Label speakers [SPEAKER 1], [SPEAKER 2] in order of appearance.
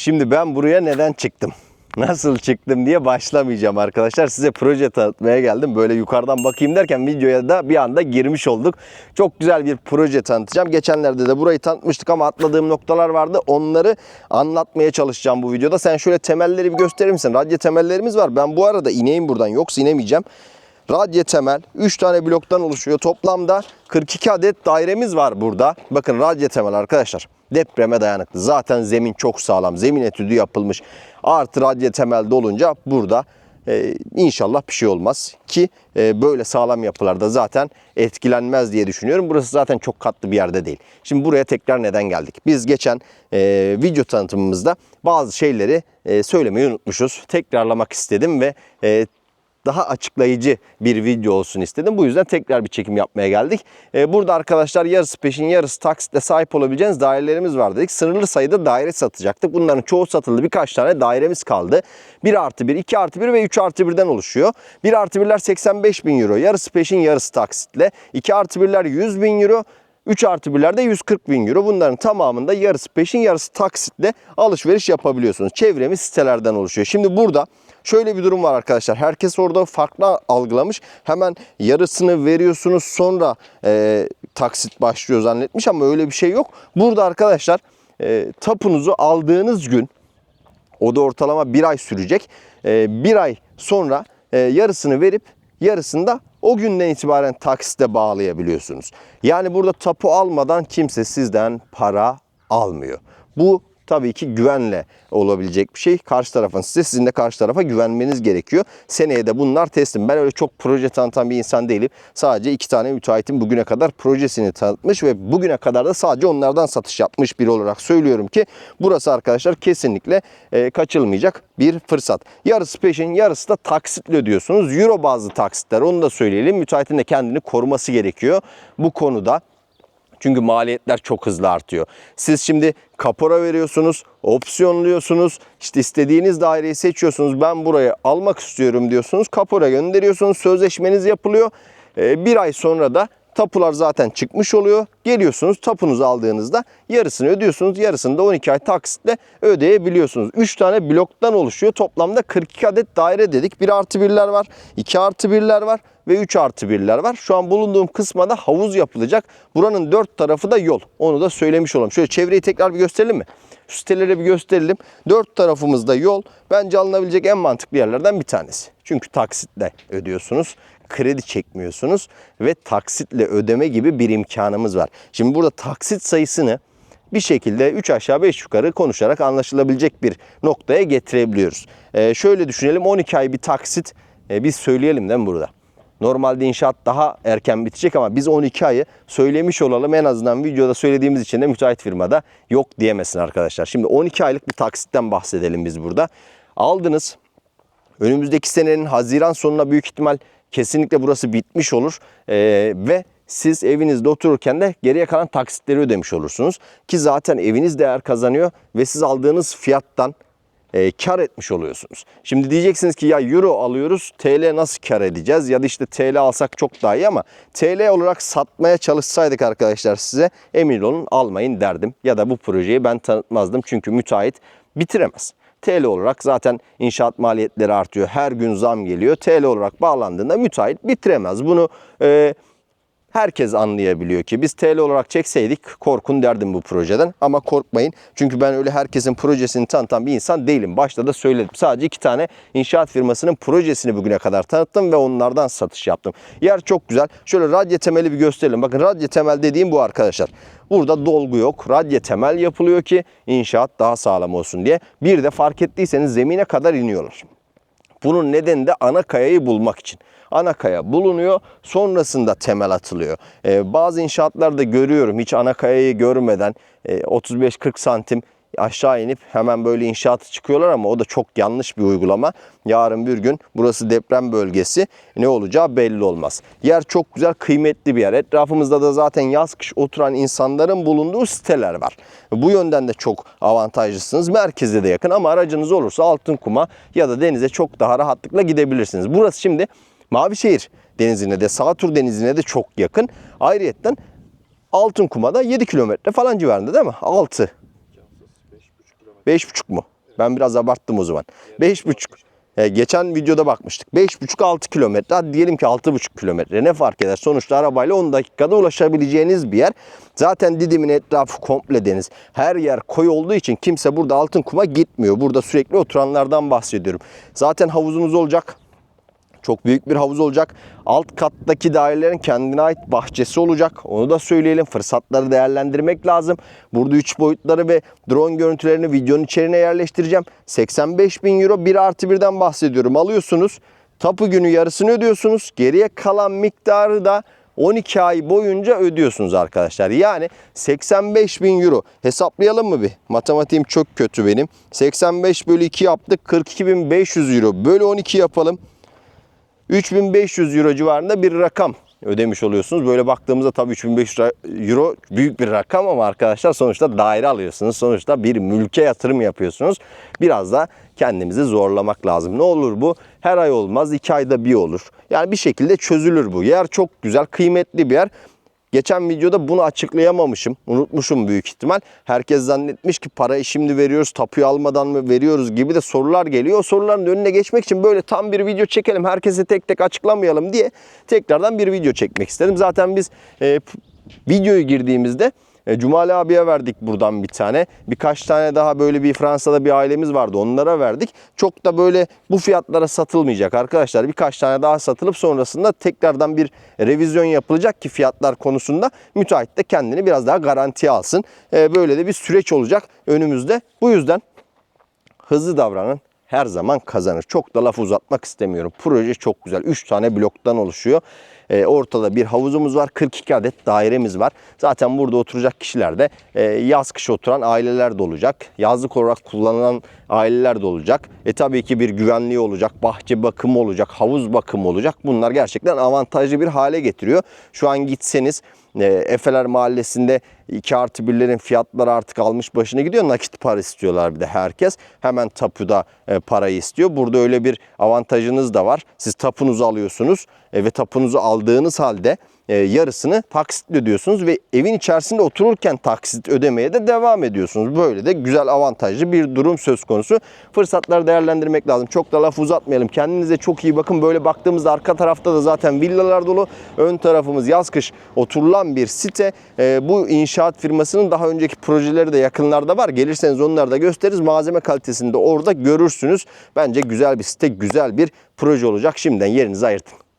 [SPEAKER 1] Şimdi ben buraya neden çıktım? Nasıl çıktım diye başlamayacağım arkadaşlar. Size proje tanıtmaya geldim. Böyle yukarıdan bakayım derken videoya da bir anda girmiş olduk. Çok güzel bir proje tanıtacağım. Geçenlerde de burayı tanıtmıştık ama atladığım noktalar vardı. Onları anlatmaya çalışacağım bu videoda. Sen şöyle temelleri bir gösterir misin? Radyo temellerimiz var. Ben bu arada ineyim buradan. Yoksa inemeyeceğim. Radye temel 3 tane bloktan oluşuyor. Toplamda 42 adet dairemiz var burada. Bakın radye temel arkadaşlar. Depreme dayanıklı. Zaten zemin çok sağlam. Zemin etüdü yapılmış. Artı radye temelde olunca burada e, inşallah bir şey olmaz. Ki e, böyle sağlam yapılarda zaten etkilenmez diye düşünüyorum. Burası zaten çok katlı bir yerde değil. Şimdi buraya tekrar neden geldik? Biz geçen e, video tanıtımımızda bazı şeyleri e, söylemeyi unutmuşuz. Tekrarlamak istedim ve e, daha açıklayıcı bir video olsun istedim. Bu yüzden tekrar bir çekim yapmaya geldik. Ee, burada arkadaşlar yarısı peşin yarısı taksitle sahip olabileceğiniz dairelerimiz var dedik. Sınırlı sayıda daire satacaktık. Bunların çoğu satıldı. Birkaç tane dairemiz kaldı. 1 artı 1, 2 artı 1 ve 3 artı 1'den oluşuyor. 1 artı 1'ler 85 bin euro. Yarısı peşin yarısı taksitle. 2 artı 1'ler 100 bin euro. 3 artı 1'lerde 140 bin euro. Bunların tamamında yarısı peşin yarısı taksitle alışveriş yapabiliyorsunuz. Çevremiz sitelerden oluşuyor. Şimdi burada şöyle bir durum var arkadaşlar. Herkes orada farklı algılamış. Hemen yarısını veriyorsunuz sonra e, taksit başlıyor zannetmiş ama öyle bir şey yok. Burada arkadaşlar e, tapunuzu aldığınız gün o da ortalama bir ay sürecek. Ee, bir ay sonra e, yarısını verip yarısını da o günden itibaren taksite bağlayabiliyorsunuz. Yani burada tapu almadan kimse sizden para almıyor. Bu tabii ki güvenle olabilecek bir şey. Karşı tarafın size, sizin de karşı tarafa güvenmeniz gerekiyor. Seneye de bunlar teslim. Ben öyle çok proje tanıtan bir insan değilim. Sadece iki tane müteahhitin bugüne kadar projesini tanıtmış ve bugüne kadar da sadece onlardan satış yapmış biri olarak söylüyorum ki burası arkadaşlar kesinlikle e, kaçılmayacak bir fırsat. Yarısı peşin, yarısı da taksitle ödüyorsunuz. Euro bazlı taksitler onu da söyleyelim. Müteahhitin de kendini koruması gerekiyor bu konuda. Çünkü maliyetler çok hızlı artıyor. Siz şimdi kapora veriyorsunuz, opsiyonluyorsunuz. işte istediğiniz daireyi seçiyorsunuz. Ben burayı almak istiyorum diyorsunuz. Kapora gönderiyorsunuz. Sözleşmeniz yapılıyor. Ee, bir ay sonra da tapular zaten çıkmış oluyor. Geliyorsunuz tapunuzu aldığınızda yarısını ödüyorsunuz. Yarısını da 12 ay taksitle ödeyebiliyorsunuz. 3 tane bloktan oluşuyor. Toplamda 42 adet daire dedik. 1 artı 1'ler var. 2 artı 1'ler var ve 3 artı 1'ler var. Şu an bulunduğum kısma da havuz yapılacak. Buranın 4 tarafı da yol. Onu da söylemiş olalım. Şöyle çevreyi tekrar bir gösterelim mi? Şu sitelere bir gösterelim. 4 tarafımızda yol. Bence alınabilecek en mantıklı yerlerden bir tanesi. Çünkü taksitle ödüyorsunuz. Kredi çekmiyorsunuz ve taksitle ödeme gibi bir imkanımız var. Şimdi burada taksit sayısını bir şekilde 3 aşağı 5 yukarı konuşarak anlaşılabilecek bir noktaya getirebiliyoruz. Ee, şöyle düşünelim 12 ay bir taksit e, biz söyleyelim değil mi burada? Normalde inşaat daha erken bitecek ama biz 12 ayı söylemiş olalım. En azından videoda söylediğimiz için de müteahhit firmada yok diyemesin arkadaşlar. Şimdi 12 aylık bir taksitten bahsedelim biz burada. Aldınız. Önümüzdeki senenin Haziran sonuna büyük ihtimal kesinlikle burası bitmiş olur. Ee, ve siz evinizde otururken de geriye kalan taksitleri ödemiş olursunuz. Ki zaten eviniz değer kazanıyor ve siz aldığınız fiyattan e, kar etmiş oluyorsunuz. Şimdi diyeceksiniz ki ya euro alıyoruz TL nasıl kar edeceğiz ya da işte TL alsak çok daha iyi ama TL olarak satmaya çalışsaydık arkadaşlar size emin olun almayın derdim. Ya da bu projeyi ben tanıtmazdım çünkü müteahhit bitiremez. TL olarak zaten inşaat maliyetleri artıyor. Her gün zam geliyor. TL olarak bağlandığında müteahhit bitiremez. Bunu e, herkes anlayabiliyor ki biz TL olarak çekseydik korkun derdim bu projeden. Ama korkmayın çünkü ben öyle herkesin projesini tanıtan bir insan değilim. Başta da söyledim. Sadece iki tane inşaat firmasının projesini bugüne kadar tanıttım ve onlardan satış yaptım. Yer çok güzel. Şöyle radye temeli bir gösterelim. Bakın radye temel dediğim bu arkadaşlar. Burada dolgu yok. Radye temel yapılıyor ki inşaat daha sağlam olsun diye. Bir de fark ettiyseniz zemine kadar iniyorlar. Bunun nedeni de ana kayayı bulmak için. Ana kaya bulunuyor, sonrasında temel atılıyor. Ee, bazı inşaatlarda görüyorum hiç ana kayayı görmeden e, 35-40 santim aşağı inip hemen böyle inşaatı çıkıyorlar ama o da çok yanlış bir uygulama. Yarın bir gün burası deprem bölgesi ne olacağı belli olmaz. Yer çok güzel, kıymetli bir yer. Etrafımızda da zaten yaz kış oturan insanların bulunduğu siteler var. Bu yönden de çok avantajlısınız. Merkeze de yakın ama aracınız olursa Altınkum'a ya da denize çok daha rahatlıkla gidebilirsiniz. Burası şimdi Mavişehir denizine de Sağtur denizine de çok yakın. Ayrıyetten Altınkum'a da 7 kilometre falan civarında değil mi? 6 5 5,5 mu? Ben biraz abarttım o zaman. 5,5. E, geçen videoda bakmıştık. 5,5-6 kilometre. Hadi diyelim ki 6,5 kilometre. Ne fark eder? Sonuçta arabayla 10 dakikada ulaşabileceğiniz bir yer. Zaten Didim'in etrafı komple deniz. Her yer koy olduğu için kimse burada altın kuma gitmiyor. Burada sürekli oturanlardan bahsediyorum. Zaten havuzunuz olacak. Çok büyük bir havuz olacak. Alt kattaki dairelerin kendine ait bahçesi olacak. Onu da söyleyelim. Fırsatları değerlendirmek lazım. Burada 3 boyutları ve drone görüntülerini videonun içeriğine yerleştireceğim. 85 bin euro 1 artı 1'den bahsediyorum. Alıyorsunuz. Tapu günü yarısını ödüyorsunuz. Geriye kalan miktarı da 12 ay boyunca ödüyorsunuz arkadaşlar. Yani 85 bin euro. Hesaplayalım mı bir? Matematiğim çok kötü benim. 85 bölü 2 yaptık. 42.500 euro. Bölü 12 yapalım. 3500 euro civarında bir rakam ödemiş oluyorsunuz. Böyle baktığımızda tabii 3500 euro büyük bir rakam ama arkadaşlar sonuçta daire alıyorsunuz. Sonuçta bir mülke yatırım yapıyorsunuz. Biraz da kendimizi zorlamak lazım. Ne olur bu? Her ay olmaz, iki ayda bir olur. Yani bir şekilde çözülür bu. Yer çok güzel, kıymetli bir yer. Geçen videoda bunu açıklayamamışım. Unutmuşum büyük ihtimal. Herkes zannetmiş ki parayı şimdi veriyoruz, tapuyu almadan mı veriyoruz gibi de sorular geliyor. O soruların önüne geçmek için böyle tam bir video çekelim. Herkese tek tek açıklamayalım diye tekrardan bir video çekmek istedim. Zaten biz e, videoyu girdiğimizde e, Cumali abiye verdik buradan bir tane. Birkaç tane daha böyle bir Fransa'da bir ailemiz vardı. Onlara verdik. Çok da böyle bu fiyatlara satılmayacak arkadaşlar. Birkaç tane daha satılıp sonrasında tekrardan bir revizyon yapılacak ki fiyatlar konusunda müteahhit de kendini biraz daha garantiye alsın. E, Böyle de bir süreç olacak önümüzde. Bu yüzden hızlı davranın her zaman kazanır. Çok da laf uzatmak istemiyorum. Proje çok güzel. 3 tane bloktan oluşuyor. Ee, ortada bir havuzumuz var. 42 adet dairemiz var. Zaten burada oturacak kişiler de e, yaz kış oturan aileler de olacak. Yazlık olarak kullanılan aileler de olacak. E tabii ki bir güvenliği olacak. Bahçe bakımı olacak. Havuz bakımı olacak. Bunlar gerçekten avantajlı bir hale getiriyor. Şu an gitseniz e, Efeler Mahallesi'nde 2 artı 1'lerin fiyatları artık almış başına gidiyor. Nakit para istiyorlar bir de herkes. Hemen tapuda e, parayı istiyor. Burada öyle bir avantajınız da var. Siz tapunuzu alıyorsunuz ve tapunuzu aldığınız halde e, yarısını taksitle ödüyorsunuz ve evin içerisinde otururken taksit ödemeye de devam ediyorsunuz. Böyle de güzel avantajlı bir durum söz konusu. Fırsatları değerlendirmek lazım. Çok da laf uzatmayalım. Kendinize çok iyi bakın. Böyle baktığımızda arka tarafta da zaten villalar dolu. Ön tarafımız yaz kış oturulan bir site. E, bu inşaat firmasının daha önceki projeleri de yakınlarda var. Gelirseniz onları da gösteririz. Malzeme kalitesini de orada görürsünüz. Bence güzel bir site, güzel bir proje olacak. Şimdiden yerinizi ayırtın.